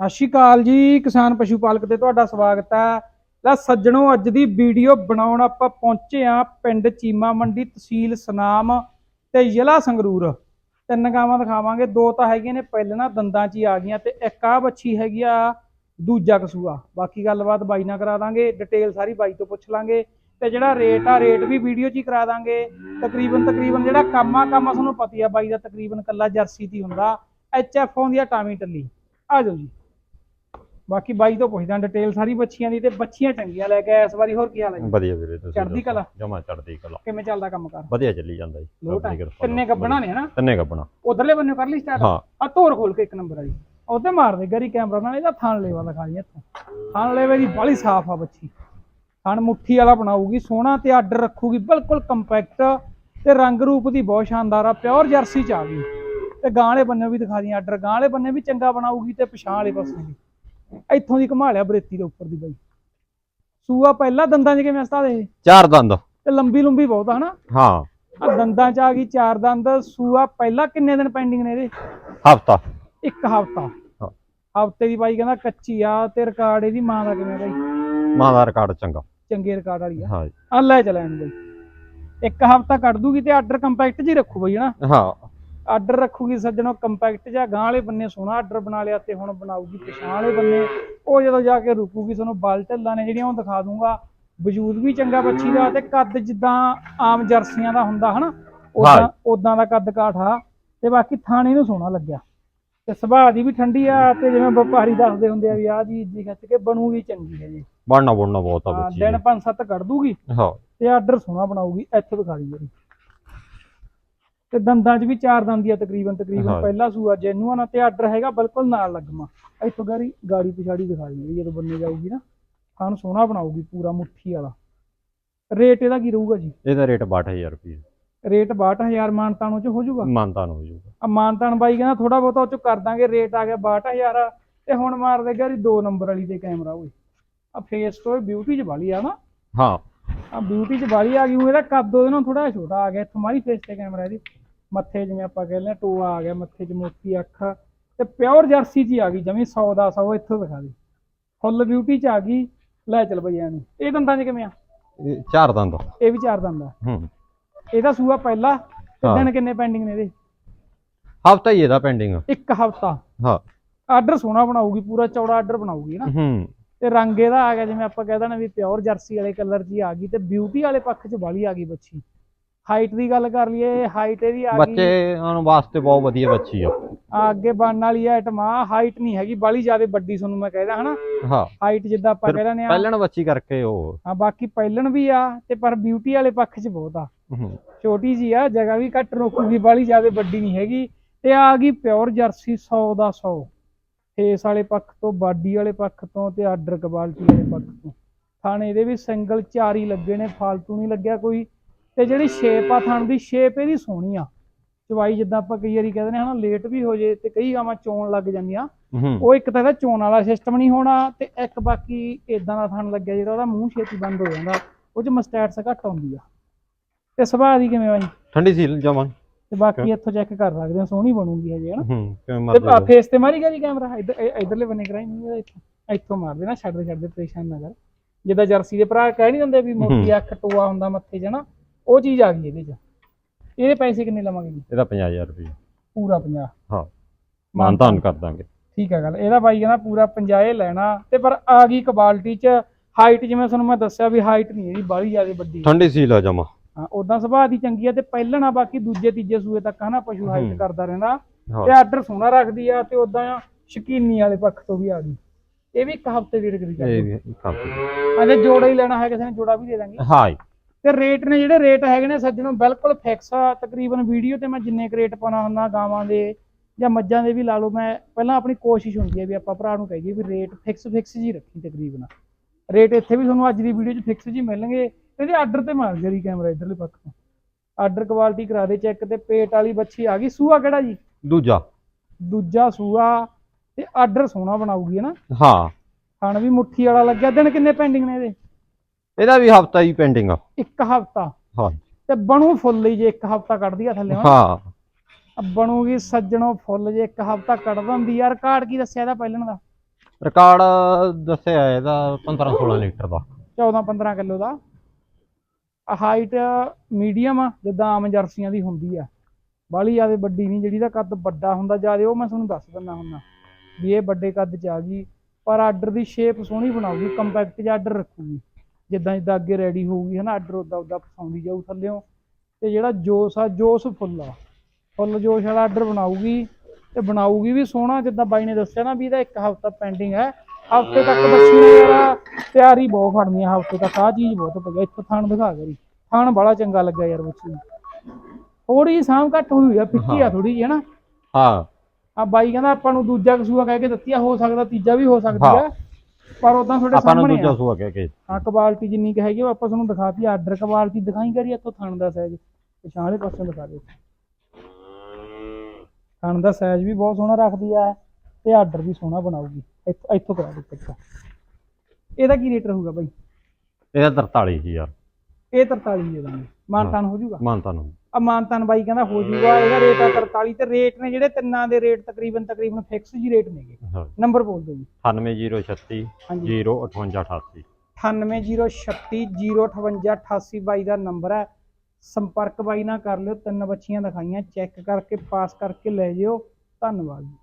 ਸਤਿ ਸ਼੍ਰੀ ਅਕਾਲ ਜੀ, ਕਿਸਾਨ ਪਸ਼ੂ ਪਾਲਕ ਤੇ ਤੁਹਾਡਾ ਸਵਾਗਤ ਹੈ। ਲੈ ਸੱਜਣੋ, ਅੱਜ ਦੀ ਵੀਡੀਓ ਬਣਾਉਣ ਆਪਾਂ ਪਹੁੰਚੇ ਆ ਪਿੰਡ ਚੀਮਾ ਮੰਡੀ ਤਹਿਸੀਲ ਸਨਾਮ ਤੇ ਜ਼ਿਲ੍ਹਾ ਸੰਗਰੂਰ। ਤਿੰਨ ਗਾਵਾਂ ਦਿਖਾਵਾਂਗੇ, ਦੋ ਤਾਂ ਹੈਗੀਆਂ ਨੇ, ਪਹਿਲਾਂ ਦੰਦਾਂ 'ਚ ਹੀ ਆ ਗਈਆਂ ਤੇ ਇੱਕ ਆ ਬੱਚੀ ਹੈਗੀ ਆ, ਦੂਜਾ ਕਸੂਆ। ਬਾਕੀ ਗੱਲਬਾਤ ਬਾਈ ਨਾਲ ਕਰਾ ਦਾਂਗੇ ਡਿਟੇਲ ਸਾਰੀ ਬਾਈ ਤੋਂ ਪੁੱਛ ਲਾਂਗੇ ਤੇ ਜਿਹੜਾ ਰੇਟ ਆ ਰੇਟ ਵੀ ਵੀਡੀਓ 'ਚ ਹੀ ਕਰਾ ਦਾਂਗੇ। ਤਕਰੀਬਨ ਤਕਰੀਬਨ ਜਿਹੜਾ ਕੰਮ ਆ ਕੰਮ ਆ, ਤੁਹਾਨੂੰ ਪਤੀ ਆ ਬਾਈ ਦਾ ਤਕਰੀਬਨ ਕੱਲਾ ਜਰਸੀ ਦੀ ਹੁੰਦਾ। ਐਚ ਐਫ ਆਉਂਦੀ ਆ ਟਾਮੀ ਟੱਲੀ। ਆ ਜਾਓ ਜੀ। ਬਾਕੀ ਬਾਈ ਤੋਂ ਪੁੱਛਦਾ ਡਿਟੇਲ ਸਾਰੀ ਬੱਚੀਆਂ ਦੀ ਤੇ ਬੱਚੀਆਂ ਚੰਗੀਆਂ ਲੈ ਕੇ ਆਇਆ ਇਸ ਵਾਰੀ ਹੋਰ ਕੀ ਹਾਲ ਹੈ ਜੀ? ਵਧੀਆ ਵੀਰੇ ਤੁਸੀਂ ਚੜ੍ਹਦੀ ਕਲਾ? ਜਮਾ ਚੜਦੀ ਕਲਾ। ਕਿਵੇਂ ਚੱਲਦਾ ਕੰਮ ਕਰ? ਵਧੀਆ ਚੱਲੀ ਜਾਂਦਾ ਜੀ ਲੋਟ। ਗੱਬਣਾ ਨੇ ਹਨਾ? ਤਿੰਨੇ ਗੱਬਣਾ। ਉਧਰਲੇ ਬੰਨੇ ਕਰ ਲਈ ਸਟਾਰਟ ਹਾਂ। ਆ ਧੋਰ ਖੋਲ ਕੇ ਇੱਕ ਨੰਬਰ ਵਾਲੀ ਉਹਤੇ ਮਾਰ ਦੇ ਗਰੀ ਕੈਮਰਾ ਨਾਲ ਇਹਦਾ ਥਣ ਲੇਵਾ ਦਿਖਾ ਦੀ ਇੱਥੋਂ। ਥਣ ਲੇਵੇ ਦੀ ਬਾਲੀ ਸਾਫ਼ ਆ ਬੱਚੀ। ਥਣ ਮੁੱਠੀ ਵਾਲਾ ਬਣਾਊਗੀ ਸੋਹਣਾ ਤੇ ਆਰਡਰ ਰੱਖੂਗੀ ਬਿਲਕੁਲ ਕੰਪੈਕਟ ਤੇ ਰੰਗ ਰੂਪ ਦੀ ਬਹੁਤ ਸ਼ਾਨਦਾਰ ਆ ਪਿਓਰ ਜਰਸੀ ਚ ਆ ਗਈ। ਤੇ ਗਾਂ ਵਾਲੇ ਬੰਨੇ ਵੀ ਦਿਖਾ ਦੀ ਆਰਡਰ ਗਾਂ ਵਾਲੇ ਬੰਨੇ ਵੀ ਚੰਗਾ ਬਣਾਊਗੀ ਤੇ ਪਛਾਣ ਵਾਲੇ ਪਾਸੇ ਵੀ। ਇੱਥੋਂ ਦੀ ਘੁਮਾ ਲਿਆ ਬਰੇਤੀ ਦੇ ਉੱਪਰ ਦੀ ਬਾਈ। ਸੂਆ ਪਹਿਲਾ ਦੰਦਾਂ 'ਚ ਕਿਵੇਂ ਹਸਤਾ ਦੇ ਚਾਰ ਦੰਦ। ਤੇ ਲੰਬੀ ਲੰਬੀ ਬਹੁਤ ਆ ਹਨਾ? ਹਾਂ। ਆ ਦੰਦਾਂ 'ਚ ਆ ਗਈ ਚਾਰ ਦੰਦ ਸੂਆ ਪਹਿਲਾ ਕਿੰਨੇ ਦਿਨ ਪੈਂਡਿੰਗ ਨੇ ਇਹਦੇ? ਹਫਤਾ। ਇੱਕ ਹਫਤਾ। ਹਾਂ। ਹਫ਼ਤੇ ਦੀ ਬਾਈ ਕਹਿੰਦਾ ਕੱਚੀ ਆ ਤੇ ਰਿਕਾਰਡ ਇਹਦੀ ਮਾਂ ਦਾ ਕਿਵੇਂ ਬਾਈ? ਮਾਂ ਦਾ ਰਿਕਾਰਡ ਚੰਗਾ। ਚੰਗੇ ਰਿਕਾਰਡ ਵਾਲੀ ਆ। ਹਾਂ ਜੀ। ਆ ਲੈ ਚਲਾਣ ਬਾਈ। ਇੱਕ ਹਫਤਾ ਕੱਢ ਦੂਗੀ ਤੇ ਆਰਡਰ ਕੰਪੈਕਟ ਜੀ ਰੱਖੂ ਬਾਈ ਹਨਾ? ਹਾਂ। ਆਰਡਰ ਰੱਖੂਗੀ ਸੱਜਣੋ ਕੰਪੈਕਟ ਜਾਂ ਗਾਂ ਵਾਲੇ ਬੰਨੇ ਸੋਹਣਾ ਆਰਡਰ ਬਣਾ ਲਿਆ ਤੇ ਹੁਣ ਬਣਾਊਗੀ ਪਛਾਣ ਵਾਲੇ ਬੰਨੇ। ਉਹ ਜਦੋਂ ਜਾ ਕੇ ਰੁਕੂਗੀ ਤੁਹਾਨੂੰ ਬਲ ਢੱਲਾਂ ਨੇ ਜਿਹੜੀਆਂ ਉਹ ਦਿਖਾ ਦੂੰਗਾ। ਵਜੂਦ ਵੀ ਚੰਗਾ ਬੱਚੀ ਦਾ ਤੇ ਕੱਦ ਜਿੱਦਾਂ ਆਮ ਜਰਸੀਆਂ ਦਾ ਹੁੰਦਾ ਹਨਾ? ਉਦਾਂ। ਉਦਾਂ ਦਾ ਕੱਦ ਕਾਠਾ ਤੇ ਬਾਕੀ ਥਾਣੇ ਨੂੰ ਸੋਹਣਾ ਲੱਗਿਆ। ਤੇ ਸੁਭਾਅ ਦੀ ਵੀ ਠੰਡੀ ਆ ਤੇ ਜਿਵੇਂ ਵਪਾਰੀ ਦੱਸਦੇ ਹੁੰਦੇ ਆ ਵੀ ਆਹ ਜੀ ਜੀ ਖਿੱਚ ਕੇ ਬਣੂਗੀ ਚੰਗੀ ਹੈ ਜੀ। ਬਣਨਾ ਬੁਣਨਾ ਬਹੁਤ ਆ ਬੱਚੀ ਦਿਨ ਪੰਜ ਸੱਤ ਕੱਢ ਦੂਗੀ ਹਾਂ। ਤੇ ਆਰਡਰ ਸੋਹਣਾ ਬਣਾਊਗੀ। ਇੱਥੇ ਦਿਖਾ ਦੀ ਜਿਹੜੀ ਤੇ ਦੰਦਾਂ 'ਚ ਵੀ ਚਾਰ ਦੰਦੀ ਆ ਤਕਰੀਬਨ ਤਕਰੀਬਨ ਹਾਂ। ਪਹਿਲਾ ਸੂਆ ਜੈਨੂਅਨ ਆ ਤੇ ਆਰਡਰ ਹੈਗਾ ਬਿਲਕੁਲ ਨਾਲ ਲੱਗਮਾ। ਇੱਥੋਂ ਗਾੜੀ ਗਾੜੀ ਪਿਛਾੜੀ ਦਿਖਾ ਦੀ ਜਦੋਂ ਬੰਨੇ ਜਾਊਗੀ ਨਾ। ਖਾਣ ਸੋਹਣਾ ਬਣਾਊਗੀ ਪੂਰਾ ਮੁੱਠੀ ਵਾਲਾ। ਰੇਟ ਇਹਦਾ ਕੀ ਰਹੂਗਾ ਜੀ? ਇਹਦਾ ਰੇਟ 62000 ਰੁਪਏ ਰੇਟ 62000 ਮਾਨਤਾਨੋਂ ਚ ਹੋ ਜਾਊਗਾ? ਮਾਨਤਾਨ ਹੋ ਜਾਊਗਾ। ਆ ਮਾਨਤਾਨ ਬਾਈ ਕਹਿੰਦਾ ਥੋੜਾ ਬਹੁਤਾ ਉਹ ਚ ਕਰ ਦਾਂਗੇ ਰੇਟ ਆ ਗਿਆ 62000 ਤੇ ਹੁਣ ਮਾਰ ਦੇ ਗਾੜੀ ਦੋ ਨੰਬਰ ਵਾਲੀ ਤੇ ਕੈਮਰਾ ਓਏ। ਆ ਫੇਸ ਤੋਂ ਬਿਊਟੀ ਚ ਵਾਲੀ ਆ ਨਾ। ਹਾਂ। ਆ ਬਿਊਟੀ ਚ ਵਾਲੀ ਆ ਗਈ ਉਹ ਇਹਦਾ ਕੱਦ ਉਹਦੇ ਨਾਲ ਥੋੜਾ ਛੋਟਾ ਆ ਗਿਆ ਇੱਥੋਂ ਮਾਰੀ ਫੇਸ ਤੇ ਕੈਮਰਾ ਇਹਦੀ। ਮੱਥੇ ਜਿਵੇਂ ਆਪਾਂ ਕਹਿੰਦੇ ਟੋਆ ਆ ਗਿਆ ਮੱਥੇ 'ਚ ਮੋਤੀ ਅੱਖ ਤੇ ਪਿਓਰ ਜਰਸੀ ਹੀ ਆ ਗਈ ਜਮੀ 100 ਦਾ 100 ਇੱਥੋਂ ਦਿਖਾ ਦੇ। ਫੁੱਲ ਬਿਊਟੀ 'ਚ ਆ ਗਈ ਲੈ ਚੱਲ ਬਈ ਇਹਨੂੰ ਇਹ ਦੰਦਾਂ 'ਚ ਕਿਵੇਂ ਆ? ਇਹ ਚਾਰ ਦੰਦ ਇਹ ਵੀ ਚਾਰ ਦੰਦ ਆ। ਹੂੰ। ਇਹਦਾ ਸੂਆ ਪਹਿਲਾ ਹਾਂ। ਦਿਨ ਕਿੰਨੇ ਪੈਂਡਿੰਗ ਨੇ ਇਹਦੇ? ਹਫਤਾ ਹੀ ਇਹਦਾ ਪੈਂਡਿੰਗ ਇੱਕ ਹਫਤਾ। ਹਾਂ। ਆਰਡਰ ਸੋਹਣਾ ਬਣਾਊਗੀ ਪੂਰਾ ਚੌੜਾ ਆਰਡਰ ਬਣਾਊਗੀ ਨਾ? ਹੂੰ। ਤੇ ਰੰਗ ਇਹਦਾ ਆ ਗਿਆ ਜਿਵੇਂ ਆਪਾਂ ਕਹਿ ਦਿੰਦੇ ਵੀ ਪਿਓਰ ਜਰਸੀ ਵਾਲੇ ਕਲਰ 'ਚ ਹੀ ਆ ਗਈ ਤੇ ਬਿਊਟੀ ਵਾਲੇ ਪੱਖ 'ਚ ਵਾਲੀ ਆ ਗਈ ਬੱਚੀ। ਹਾਈਟ ਦੀ ਗੱਲ ਕਰ ਲਈਏ ਹਾਈਟ ਇਹਦੀ ਆ ਗਈ। ਬੱਚੇ ਆਉਣ ਵਾਸਤੇ ਬਹੁਤ ਵਧੀਆ ਬੱਚੀ ਆ। ਆ ਅੱਗੇ ਬਣਨ ਵਾਲੀ ਆਈਟਮ ਆ ਹਾਈਟ ਨਹੀਂ ਹੈਗੀ ਬਾਲੀ ਜ਼ਿਆਦਾ ਵੱਡੀ ਤੁਹਾਨੂੰ ਮੈਂ ਕਹਿਦਾ ਹਨਾ? ਹਾਂ। ਹਾਈਟ ਜਿੱਦਾਂ ਆਪਾਂ ਕਹਿ ਰਹੇ ਆ। ਪਹਿਲਣ ਬੱਚੀ ਕਰਕੇ ਉਹ। ਹਾਂ ਬਾਕੀ ਪਹਿਲਣ ਵੀ ਆ ਤੇ ਪਰ ਬਿਊਟੀ ਵਾਲੇ ਪੱਖ 'ਚ ਬਹੁਤ ਆ। ਛੋਟੀ ਜੀ ਆ ਜਗ੍ਹਾ ਵੀ ਘੱਟ ਰੋਕੂਗੀ ਬਾਲੀ ਜ਼ਿਆਦਾ ਵੱਡੀ ਨਹੀਂ ਹੈਗੀ। ਤੇ ਆ ਗਈ ਪਿਓਰ ਜਰਸੀ 100 ਦਾ 100 ਫੇਸ ਵਾਲੇ ਪੱਖ ਤੋਂ ਬਾਡੀ ਵਾਲੇ ਪੱਖ ਤੋਂ ਤੇ ਆਰਡਰ ਕੁਆਲਿਟੀ ਵਾਲੇ ਪੱਖ ਤੋਂ। ਥਾਣੇ ਇਹਦੇ ਵੀ ਸਿੰਗਲ ਚਾਰ ਹੀ ਲੱਗੇ ਨੇ ਫਾਲਤੂ ਨਹੀਂ ਲੱਗਿਆ ਕੋਈ। ਤੇ ਜਿਹੜੀ ਸ਼ੇਪ ਆ ਥਣ ਦੀ ਸ਼ੇਪ ਇਹਦੀ ਸੋਹਣੀ ਆ। ਚਵਾਈ ਜਿੱਦਾਂ ਆਪਾਂ ਕਈ ਵਾਰੀ ਕਹਿੰਦੇ ਨੇ ਹਨਾ ਲੇਟ ਵੀ ਹੋ ਜੇ ਤੇ ਕਈ ਗਾਵਾਂ ਚੋਣ ਲੱਗ ਜਾਂਦੀਆਂ। ਉਹ ਇੱਕ ਤਾਂ ਇਹਦਾ ਚੋਣ ਵਾਲਾ ਸਿਸਟਮ ਨਹੀਂ ਹੋਣਾ ਤੇ ਇੱਕ ਬਾਕੀ ਇਦਾਂ ਦਾ ਥਣ ਲੱਗਿਆ ਜਿਹੜਾ ਉਹਦਾ ਮੂੰਹ ਛੇਤੀ ਬੰਦ ਹੋ ਜਾਂਦਾ ਉਹ ਚ ਮਸਟੈਟਸ ਘੱਟ ਆਉਂਦੀ ਆ। ਤੇ ਸੁਭਾਅ ਦੀ ਕਿਵੇਂ ਬਾਈ? ਠੰਡੀ ਸੀਲ ਜਮਾਂ ਤੇ ਬਾਕੀ ਇੱਥੋਂ ਚੈੱਕ ਕਰ ਸਕਦੇ ਹੋ ਸੋਹਣੀ ਬਣੂਗੀ ਹਜੇ ਹਨਾ? ਹੂੰ ਕਿਵੇਂ ਤੇ ਮਰਜ਼ੀ ਫੇਸ ਤੇ ਮਾਰੀ ਜੀ ਕੈਮਰਾ ਇੱਧਰਲੇ ਬੰਨੇ ਕਰਾਈ ਨਹੀਂ ਇਹਦਾ ਇੱਥੋਂ। ਇੱਥੋਂ ਮਾਰ ਦੇਣਾ ਛੱਡਦੇ ਛੱਡਦੇ ਪਰੇਸ਼ਾਨ ਨਾ ਕਰ। ਜਿੱਦਾਂ ਜਰਸੀ ਦੇ ਭਰਾ ਕਹਿ ਨਹੀਂ ਦਿੰਦੇ ਵੀ ਮੋਟੀ ਅੱਖ ਟੋਆ ਹੁੰਦਾ ਮੱਥੇ 'ਚ ਉਹ ਚੀਜ਼ ਆ ਗਈ ਇਹਦੇ 'ਚ। ਇਹਦੇ ਪੈਸੇ ਕਿੰਨੇ ਲਵਾਂਗੇ ਜੀ? ਇਹਦਾ 50000 ਰੁਪਏ ਪੂਰਾ 50 ਹਾਂ। ਮਾਨਤਾਨ ਕਰ ਦਾਂਗੇ। ਠੀਕ ਹੈ ਗੱਲ। ਇਹਦਾ ਬਾਈ ਕਹਿੰਦਾ ਪੂਰਾ 50 ਇਹ ਲੈਣਾ। ਤੇ ਪਰ ਆ ਗਈ ਕੁਆਲਿਟੀ 'ਚ। ਹਾਈਟ ਜਿਵੇਂ ਤੁਹਾਨੂੰ ਮੈਂ ਦੱਸਿਆ ਵੀ ਹਾਈਟ ਨਹੀਂ ਇਹਦੀ ਬਾਹਲੀ ਜ਼ਿਆਦਾ ਵੱਡੀ। ਠੰਡੀ ਸੀਲ ਆ ਜਮਾ। ਹਾਂ ਉਦਾਂ ਸੁਭਾਅ ਦੀ ਚੰਗੀ ਆ ਤੇ ਪਹਿਲਾਂ ਨਾ ਬਾਕੀ ਦੂਜੇ ਤੀਜੇ ਸੂਏ ਤੱਕ ਹਨਾ ਪਸ਼ੂ ਹਾਈਟ। ਕਰਦਾ ਰਹਿੰਦਾ। ਤੇ ਆਰਡਰ ਸੋਹਣਾ ਰੱਖਦੀ ਆ ਤੇ ਉਦਾਂ ਸ਼ਕੀਨੀ ਵਾਲੇ ਪੱਖ ਤੋਂ ਵੀ ਆ ਗਈ। ਇਹ ਵੀ ਇੱਕ ਹਫ਼ਤੇ ਦੀ ਇਹ ਕਰਦੀ ਵੀ ਇੱਕ ਹਫ਼ਤੇ। ਅਜੇ ਜੋੜਾ ਹੀ ਲੈਣਾ ਹੈ ਕਿਸੇ ਨੇ ਜੋੜਾ ਵੀ ਦੇ ਦਾਂਗੇ। ਹਾਂ ਜੀ। ਤੇ ਰੇਟ ਨੇ ਜਿਹੜੇ ਰੇਟ ਹੈਗੇ ਨੇ ਸੱਜਣੋਂ ਬਿਲਕੁਲ ਫਿਕਸ ਆ। ਤਕਰੀਬਨ ਵੀਡੀਓ ਤੇ ਮੈਂ ਜਿੰਨੇ ਰੇਟ ਪਾਉਣਾ ਹੁੰਦਾ ਗਾਵਾਂ ਦੇ ਜਾਂ ਮੱਝਾਂ ਦੇ ਵੀ ਲਾ ਲਓ ਮੈਂ ਪਹਿਲਾਂ ਆਪਣੀ ਕੋਸ਼ਿਸ਼ ਹੁੰਦੀ ਹੈ ਵੀ ਆਪਾਂ ਭਰਾ ਨੂੰ ਕਹੀਏ ਵੀ ਰੇਟ ਫਿਕਸ ਫਿਕਸ ਜੀ ਰੱਖੀ ਤਕਰੀਬਨ। ਰੇਟ ਇੱਥੇ ਵੀ ਤੁਹਾਨੂੰ ਅੱਜ ਦੀ ਵੀਡੀਓ 'ਚ ਫਿਕਸ ਜੀ ਮਿਲਣਗੇ। ਇਹਦੇ ਆਰਡਰ ਤੇ ਮਾਰ ਜਰੀ ਕੈਮਰਾ ਇਧਰਲੇ ਪੱਖ ਤੋਂ ਆਰਡਰ ਕੁਆਲਿਟੀ ਕਰਾ ਦੇ ਚੈੱਕ ਤੇ ਪੇਟ ਵਾਲੀ ਬੱਚੀ ਆ ਗਈ। ਸੂਆ ਕਿਹੜਾ ਜੀ? ਦੂਜਾ। ਦੂਜਾ ਸੂਆ। ਤੇ ਆਰਡਰ ਸੋਹਣਾ ਬਣਾਊਗੀ ਨਾ? ਹਾਂ। ਖਾਣ ਵੀ ਮੁੱਠੀ ਵਾਲਾ ਲੱਗਿਆ। ਦਿਨ ਕਿੰਨੇ ਪੈਂਡਿੰਗ ਨੇ ਇਹਦੇ? ਇਹਦਾ ਵੀ ਹਫਤਾ ਹੀ ਪੈਂਡਿੰਗ ਆ। ਇੱਕ ਹਫਤਾ? ਹਾਂ। ਤੇ ਬਣੂ ਫੁੱਲ ਹੀ ਜੇ ਇੱਕ ਹਫਤਾ ਕੱਢਦੀ ਆ ਥੱਲੇ ਹਾਂ। ਬਣੂਗੀ ਸੱਜਣੋ ਫੁੱਲ ਜੇ ਇੱਕ ਹਫਤਾ ਕੱਢ ਦਿੰਦੀ ਯਾਰ ਕਾਰਡ ਕੀ ਦੱਸਿਆ ਇਹਦਾ ਪਹਿਲਣ ਦਾ? ਰਿਕਾਰਡ ਦੱਸਿਆ ਇਹਦਾ 15 16 ਲੀਟਰ ਦਾ। 14 15 ਕਿਲੋ ਦਾ। ਹਾਈਟ ਮੀਡੀਅਮ ਆ ਜਿੱਦਾਂ ਆਮ ਜਰਸੀਆਂ ਦੀ ਹੁੰਦੀ ਆ। ਬਾਲੀ ਜ਼ਿਆਦਾ ਵੱਡੀ ਨਹੀਂ ਜਿਹੜੀ ਦਾ ਕੱਦ ਵੱਡਾ ਹੁੰਦਾ ਜ਼ਿਆਦਾ ਉਹ ਮੈਂ ਤੁਹਾਨੂੰ ਦੱਸ ਦਿੰਦਾ ਹੁੰਦਾ। ਵੀ ਇਹ ਵੱਡੇ ਕੱਦ ਚ ਆ ਗਈ ਪਰ ਆਰਡਰ ਦੀ ਸ਼ੇਪ ਸੋਹਣੀ ਬਣਾਉਗੀ ਕੰਪੈਕਟ ਜਿਹਾ ਆਰਡਰ ਰੱਖੂਗੀ। ਜਿੱਦਾਂ ਜਿੱਦਾਂ ਅੱਗੇ ਰੈਡੀ ਹੋਊਗੀ ਹਨਾ ਆਰਡਰ ਉਦਾਂ ਉਦਾਂ ਪਸਾਉਂਦੀ ਜਾਊ ਥੱਲਿਓਂ। ਤੇ ਜਿਹੜਾ ਜੋਸ ਆ ਜੋਸ ਫੁੱਲ ਆ। ਫੁੱਲ ਜੋਸ਼ ਵਾਲਾ ਆਰਡਰ ਬਣਾਊਗੀ ਤੇ ਬਣਾਊਗੀ ਵੀ ਸੋਹਣਾ ਜਿੱਦਾਂ ਬਾਈ ਨੇ ਦੱਸਿਆ ਨਾ ਵੀ ਇਹਦਾ ਇੱਕ ਹਫ਼ਤਾ ਪੈਂਡਿੰਗ ਹੈ। ਹਫ਼ਤੇ ਤੱਕ ਬੱਚੀ ਨੇ ਯਾਰ ਤਿਆਰੀ ਬਹੁਤ ਫੜਨੀ ਆ ਹਫ਼ਤੇ ਤੱਕ। ਆ ਚੀਜ਼ ਬਹੁਤ ਪਈ ਇੱਥੋਂ ਥਣ ਦਿਖਾ ਕਰੀ। ਥਣ ਬੜਾ ਚੰਗਾ ਲੱਗਾ ਯਾਰ ਬੱਚੀ ਥੋੜੀ ਜਿਹੀ ਸਾਂਭ ਘੱਟ ਹੋਈ ਆ ਫਿੱਕੀ ਆ ਥੋੜੀ ਜਿਹੀ ਹਨਾ। ਹਾਂ। ਆ ਬਾਈ ਕਹਿੰਦਾ ਆਪਾਂ ਨੂੰ ਦੂਜਾ ਕਸੂਆ ਕਹਿ ਕੇ ਦਿੱਤੀ ਆ ਹੋ ਸਕਦਾ ਤੀਜਾ ਵੀ ਹੋ ਸਕਦੀ ਹਾਂ। ਆ ਪਰ ਉਦਾਂ ਤੁਹਾਡੇ ਆਪਾਂ ਨੂੰ ਸਾਹਮਣੇ ਦੂਜਾ ਆ। ਸੂਆ ਕਹਿ ਕੇ। ਹਾਂ ਕੁਆਲਿਟੀ ਜਿੰਨੀ ਕੁ ਹੈਗੀ ਉਹ ਆਪਾਂ ਤੁਹਾਨੂੰ ਦਿਖਾਤੀ ਆਰਡਰ ਕੁਆਲਿਟੀ ਦਿਖਾਈ ਕਰੀ ਇੱਥੋਂ ਥਣ ਦਾ ਸਾਈਜ਼ ਪਿਛਾਂ ਵਾਲੇ ਪਾਸੇ ਦਿਖਾ ਦੇ ਥਣ ਦਾ ਸਾਈਜ਼ ਵੀ ਬਹੁਤ ਸੋਹਣਾ ਰੱਖਦੀ ਆ ਤੇ ਆਰਡਰ ਵੀ ਸੋਹਣਾ ਬਣਾਉਗੀ ਇੱਥੋਂ ਇੱਥੋਂ ਕਰਾ ਦੇ ਤੱਕ ਇਹਦਾ ਕੀ ਰੇਟ ਰਹੂਗਾ ਬਾਈ? ਇਹਦਾ 43000 ਇਹ 43 ਦੇ ਦਾਂਗੇ। ਮਾਨਤਾਨ ਹੋ। ਜਾਊਗਾ ਮਾਨਤਾ ਨੂੰ ਆ ਮਾਨਤਾਨ ਬਾਈ ਕਹਿੰਦਾ ਹੋ ਜਾਊਗਾ ਇਹਦਾ ਰੇਟ ਆ 43 ਤੇ ਰੇਟ ਨੇ ਜਿਹੜੇ ਤਿੰਨਾਂ ਦੇ ਰੇਟ ਤਕਰੀਬਨ ਤਕਰੀਬਨ ਫਿਕਸ ਜੀ ਰੇਟ ਨੇਗੇ। ਹਾਂ। ਨੰਬਰ ਬੋਲ ਦਿਓ ਜੀ। 98036 ਹਾਂਜੀ। 05888 9806305888 ਬਾਈ ਦਾ ਨੰਬਰ ਹੈ। ਸੰਪਰਕ ਬਾਈ ਨਾਲ ਕਰ ਲਿਓ ਤਿੰਨ ਬੱਚੀਆਂ ਦਿਖਾਈਆਂ ਚੈੱਕ ਕਰਕੇ ਪਾਸ ਕਰਕੇ ਲੈ ਜਿਓ। ਧੰਨਵਾਦ ਜੀ।